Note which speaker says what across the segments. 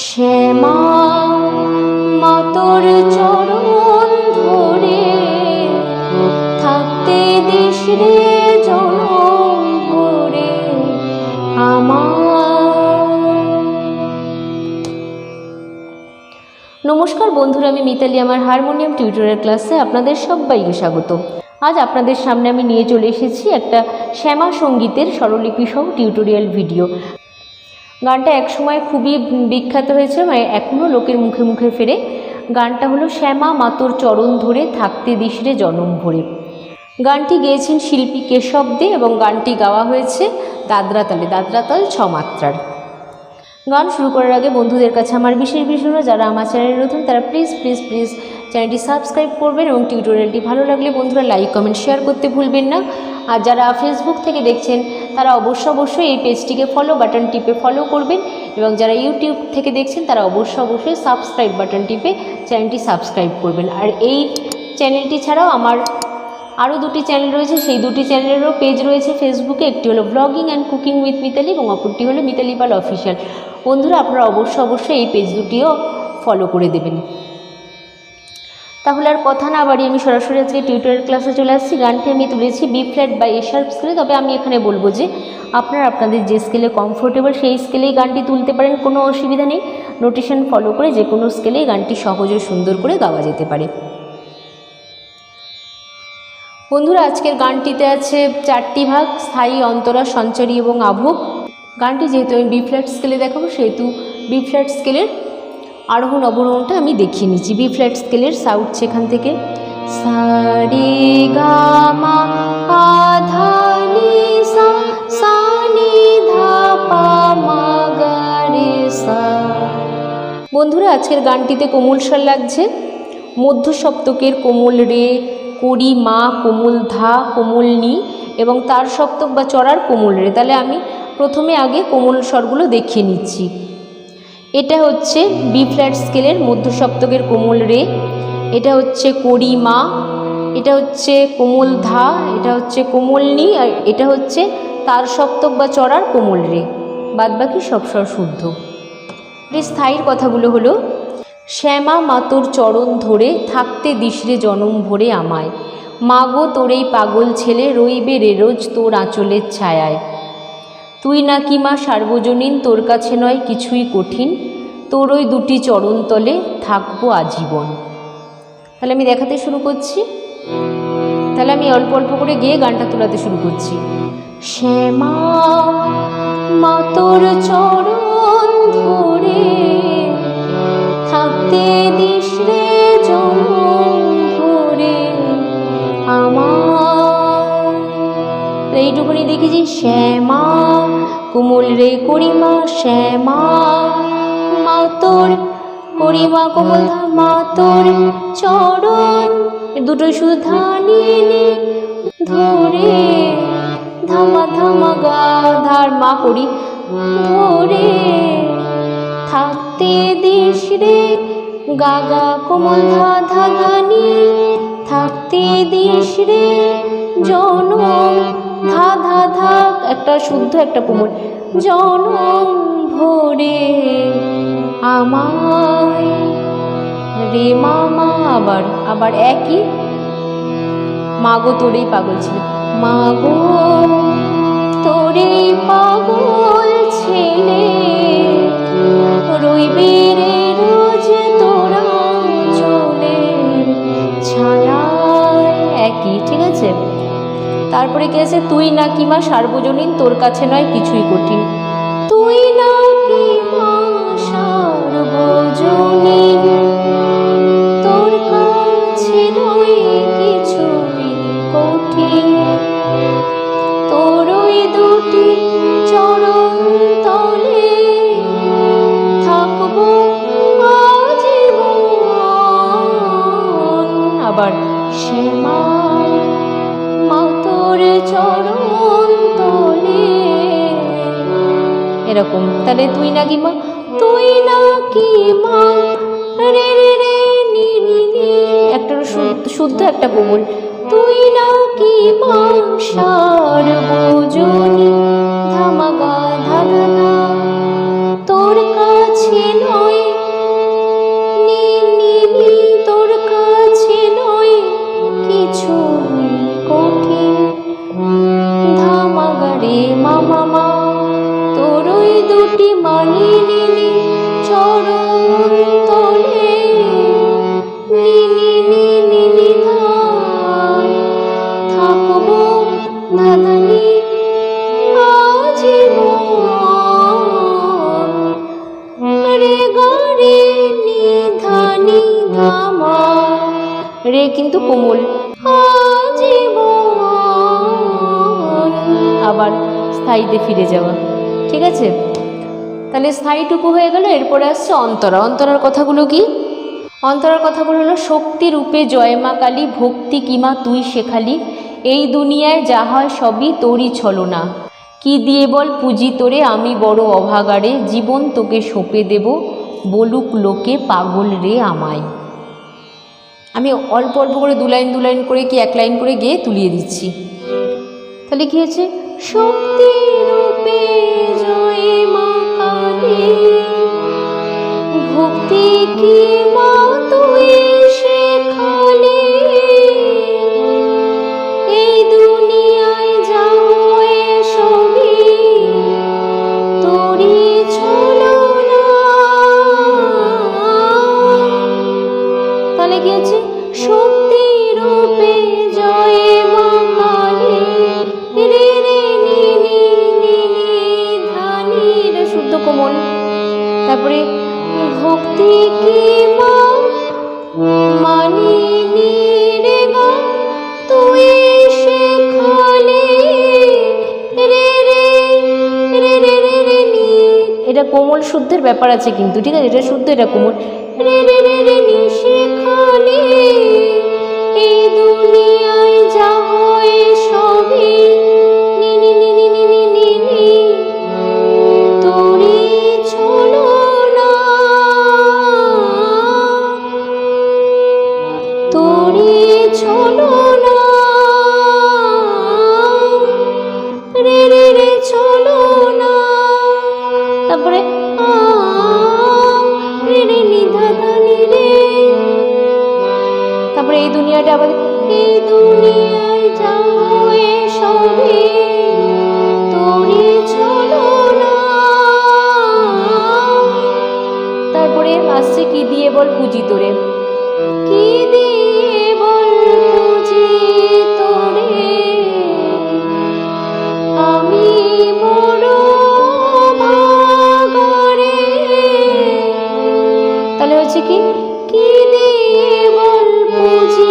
Speaker 1: শ্যামা মাতর চরণ ধরে থাকতে দিস রে জনম ভরে নমস্কার বন্ধুরা, আমি মিতালি, আমার হারমোনিয়াম টিউটোরিয়াল ক্লাসে আপনাদের সবাইকে স্বাগত। আজ আপনাদের সামনে আমি নিয়ে চলে এসেছি একটা শ্যামা সঙ্গীতের স্বরলিপি সহ টিউটোরিয়াল ভিডিও। গানটা একসময় খুবই বিখ্যাত হয়েছে মানে এখনও লোকের মুখে মুখে ফেরে। গানটা হলো শ্যামা মাতর চরণ ধরে থাকতে দিশরে জনম ভরে। গানটি গেয়েছেন শিল্পী কেশব দে এবং গানটি গাওয়া হয়েছে দাদরাতালে, দাদরাতাল মাত্রার। গান শুরু করার আগে বন্ধুদের কাছে আমার বিশেষ বিশেষ যারা আমার চ্যানেলে নতুন, তারা প্লিজ প্লিজ প্লিজ চ্যানেলটি সাবস্ক্রাইব করবেন এবং টিউটোরিয়ালটি ভালো লাগলে বন্ধুরা লাইক, কমেন্ট, শেয়ার করতে ভুলবেন না। আর যারা ফেসবুক থেকে দেখছেন তারা অবশ্য অবশ্যই এই পেজটিকে ফলো বাটন টিপে ফলো করবেন এবং যারা ইউটিউব থেকে দেখছেন, তারা অবশ্য অবশ্যই সাবস্ক্রাইব বাটন টিপে চ্যানেলটি সাবস্ক্রাইব করবেন। আর এই চ্যানেলটি ছাড়াও আমার আরও দুটি চ্যানেল রয়েছে, সেই দুটি চ্যানেলেরও পেজ রয়েছে ফেসবুকে একটি হলো blogging and cooking with Mitali এবং অপরটি হলো মিতালি পাল অফিসিয়াল বন্ধুরা, আপনারা অবশ্য অবশ্যই এই পেজ দুটিও ফলো করে দেবেন। তাহলে আর কথা না বাড়ি আমি সরাসরি আজকে টিউটোরিয়াল ক্লাসে চলে আসছি। গানটি আমি তুলেছি বি ফ্ল্যাট বা এশার্প স্কেলে তবে আমি এখানে বলব যে, আপনারা আপনাদের যে স্কেলে কমফোর্টেবল সেই স্কেলেই গানটি তুলতে পারেন, কোনো অসুবিধা নেই। নোটেশন ফলো করে যে কোনো স্কেলেই গানটি সহজ ও সুন্দর করে গাওয়া যেতে পারে। বন্ধুরা, আজকের গানটিতে আছে চারটি ভাগ, স্থায়ী, অন্তরা, সঞ্চারী এবং আভোগ। গানটি যেহেতু আমি বি ফ্ল্যাট স্কেলে দেখাবো, সেহেতু বি ফ্ল্যাট স্কেলের আরোহণ অবরোহণটা আমি দেখিয়ে নিচ্ছি বি ফ্ল্যাট স্কেলের সাউথ সেখান থেকে। সারে আধা নি সা সা ধা পা মা গা রে সা বন্ধুরা, আজকের গানটিতে কোমল স্বর লাগছে। মধ্য সপ্তকের কোমল রে করি মা, কোমল ধা, কোমল নি এবং তার সপ্তক বা চড়ার কোমল রে। তাহলে আমি প্রথমে আগে কোমল স্বরগুলো দেখিয়ে নিচ্ছি। এটা হচ্ছে বি ফ্ল্যাট স্কেলের মধ্য সপ্তকের কোমল রে। এটা হচ্ছে করি মা, এটা হচ্ছে কোমল ধা, এটা হচ্ছে কোমল নি, আর এটা হচ্ছে তার সপ্তক বা চড়ার কোমল রে। বাদবাকি সব স্বর শুদ্ধ। স্থায়ীর কথাগুলো হলো, শ্যামা মাতোর চরণ ধরে, থাকতে দিশরে জনম ভরে আমায়। মাগো তোরেই পাগল ছেলে রইবে রে রোজ তোর আঁচলের ছায়ায়। তুই নাকি মা সার্বজনীন, তোর কাছে নয় কিছুই কঠিন। তোর ওই দুটি চরণ তলে থাকব আজীবন। তাহলে আমি দেখাতে শুরু করছি। তাহলে আমি অল্প অল্প করে গিয়ে গানটা তোলাতে শুরু করছি। শ্যামা মা তোর চরণ ধরে থাকতে দিস রে ভরে আমার। এইটুকুনি দেখেছি শ্যামা কোমল রে করিমা শ্যামা, মা তোর করিমা কোমল মা তোর চরণ, দুটো দুটোই শুধু ধানিয়ে নে ধরে ধামা ধামা গা ধার মা করি ধরে থাকতে দিস রে গাগা কোমল ধা ধা ধানি, থাকতে দিস রে জনম ধা ধা ধা, একটা শুদ্ধ একটা কোমল। জনম ভরে আমায় রে মামা। আবার আবার একই। মাগো তোরেই পাগল ছিল। মাগো তোরেই পাগল ছেলে, রইবে রে রোজ তোরা চলে ছায়ায়। একই, ঠিক আছে? তারপরে কি আছে? তুই না কিমা সার্বজনীন তোর কাছে নয় কিছুই কঠিন। তুই নাকি চরণ তলে এরকম। তাহলে তুই নাকি মা? তুই নাকি মা? রে রে রে, নি নি নি। একটা শুদ্ধ একটা কোমল তুই নাকি মা? সার্বজনী। ধামাগা ধা ধা ধা তোর কাছে রে গা রে কিন্তু কোমল। আবার স্থায়ীতে ফিরে যাওয়া। ঠিক আছে? তাহলে স্থায়ীটুকু হয়ে গেল, এরপরে আসছে অন্তরা। অন্তরার কথাগুলো কি? অন্তরার কথাগুলো হলো, শক্তি রূপে জয় মা কালী, ভক্তি কিমা তুই শেখালি এই দুনিয়ায় যা হয় সবই তোরই ছলনা। কি দিয়ে বল পুঁজি তোরে, আমি বড় অভাগারে জীবন তোকে সঁপে দেব, বলুক লোকে পাগল রে আমায়। আমি অল্প অল্প করে দু লাইন দু লাইন করে কি এক লাইন করে গিয়ে তুলিয়ে দিচ্ছি। তাহলে কি হয়েছে? শক্তি রূপে ভক্তি কি মা তুই ভক্তি কি মা মানি রে তুই শেখালি রে রে রে রে রে রে নি। এটা কোমল শুদ্ধের ব্যাপার আছে কিন্তু ঠিক আছে? এটা শুদ্ধ এটা কোমল। রে রে রে রে নি শেখালি এই দুনিয়ায় যা হয় সবই তারপরে আসছে কি দিয়ে বল পুঁজি তোরে? কি দিয়ে বল পুঁজি তোরে? আমি তাহলে হচ্ছে কি? কি দিয়ে বল পুঁজি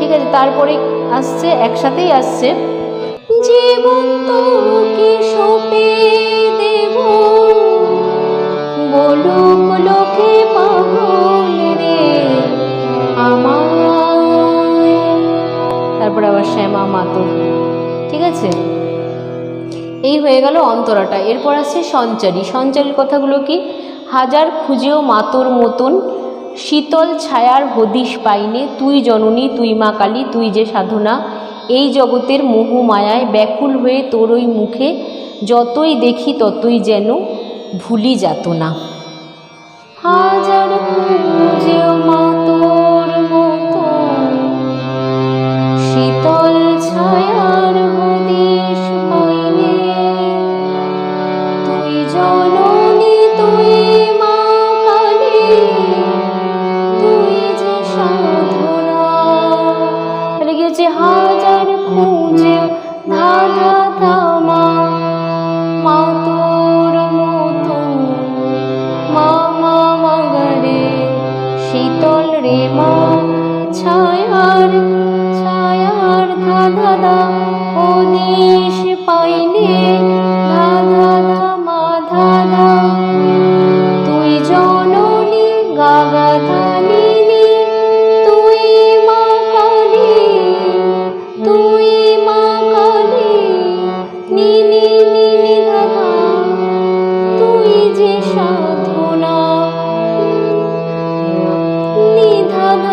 Speaker 1: ঠিক আছে, তারপরে আসছে, একসাথেই আসছে। দেব। তারপরে আবার শ্যামা মাতর ঠিক আছে? এই হয়ে গেল অন্তরাটা। এরপর আসছে সঞ্চারী। সঞ্চারীর কথাগুলো কি? হাজার খুঁজেও মাতর মতন শীতল ছায়ার হদিশ পাইনে তুই জননী, তুই মা কালী, তুই যে সাধনা, এই জগতের মোহ মায়ায় ব্যাকুল হয়ে তোর ওই মুখে যতই দেখি ততই যেন ভুলি যাত না হাজার মাতর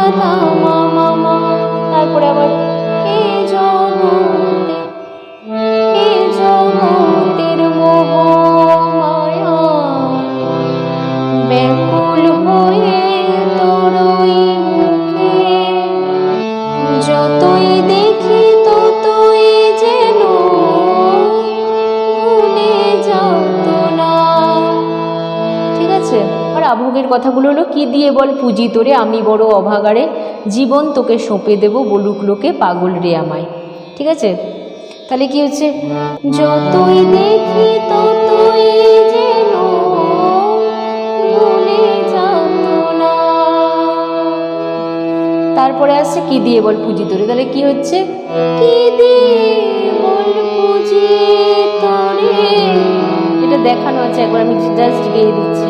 Speaker 1: ধাধা মা মা মা। তারপরে আবার, এ জগতে এ জগতের মোহ মায়া। ব্যাকুল হয়ে তোরই না। ঠিক আছে? আভোগের কথাগুলো হলো, কি দিয়ে বল পুজি তোরে, আমি বড় অভাগারে জীবন তোকে সঁপে দেব, বলুক লোকে পাগল রে আমায়। ঠিক আছে? তাহলে কি হচ্ছে? যতই দেখি ততই তারপরে আসছে, কি দিয়ে বল পুঁজি তোরে? তাহলে কি হচ্ছে? এটা দেখানো আছে, একবার আমি জাস্ট গিয়ে দিচ্ছি।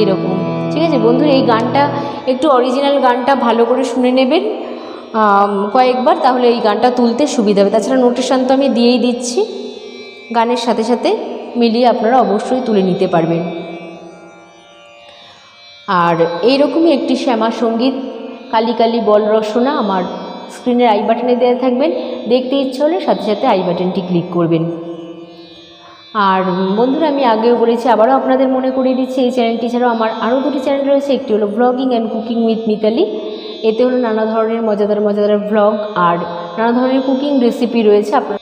Speaker 1: এইরকম। ঠিক আছে? বন্ধু, এই গানটা, একটু অরিজিনাল গানটা ভালো করে শুনে নেবেন। কয়েকবার, তাহলে এই গানটা তুলতে সুবিধা হবে। তাছাড়া নোটেশন তো আমি দিয়েই দিচ্ছি। গানের সাথে সাথে মিলিয়ে আপনারা অবশ্যই তুলে নিতে পারবেন। আর এইরকমই একটি শ্যামা সংগীত, কালি কালি বল রসনা আমার স্ক্রিনের আই বাটনে দেওয়া থাকবেন। দেখতে ইচ্ছে হলে সাথে সাথে আই বাটনটি ক্লিক করবেন। আর বন্ধুরা, আমি আগেও বলেছি, আবারও আপনাদের মনে করিয়ে দিচ্ছি, এই চ্যানেলটি ছাড়াও আমার আরও দুটি চ্যানেল রয়েছে। একটি হলো blogging and cooking with Mitali এতে হলো নানা ধরনের মজাদার মজাদার ভ্লগ আর নানা ধরনের কুকিং রেসিপি রয়েছে। আপনার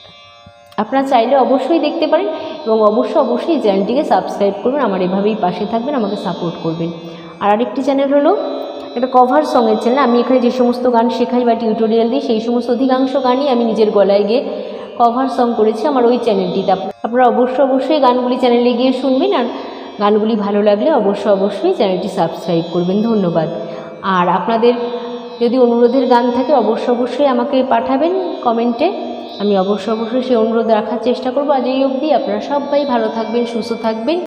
Speaker 1: আপনারা চাইলে অবশ্যই দেখতে পারেন এবং অবশ্যই অবশ্যই চ্যানেলটিকে সাবস্ক্রাইব করবেন। আমার এভাবেই পাশে থাকবেন, আমাকে সাপোর্ট করবেন। আর আরেকটি চ্যানেল হলো একটা কভার সঙের চ্যানেল আমি এখানে যে সমস্ত গান শেখাই বা টিউটোরিয়াল দিই, সেই সমস্ত অধিকাংশ গানই আমি নিজের গলায় গিয়ে কভার সং করেছি আমার ওই চ্যানেলটিতে। আপ- আপনারা অবশ্যই অবশ্যই গানগুলি চ্যানেলে গিয়ে শুনবেন আর গানগুলি ভালো লাগলে অবশ্যই অবশ্যই চ্যানেলটি সাবস্ক্রাইব করবেন। ধন্যবাদ। আর আপনাদের যদি অনুরোধের গান থাকে অবশ্যই অবশ্যই আমাকে পাঠাবেন কমেন্টে। আমি অবশ্যই অবশ্যই সেই অনুরোধ রাখার চেষ্টা করব। আজ এই অবধি আপনারা সবাই ভালো থাকবেন, সুস্থ থাকবেন।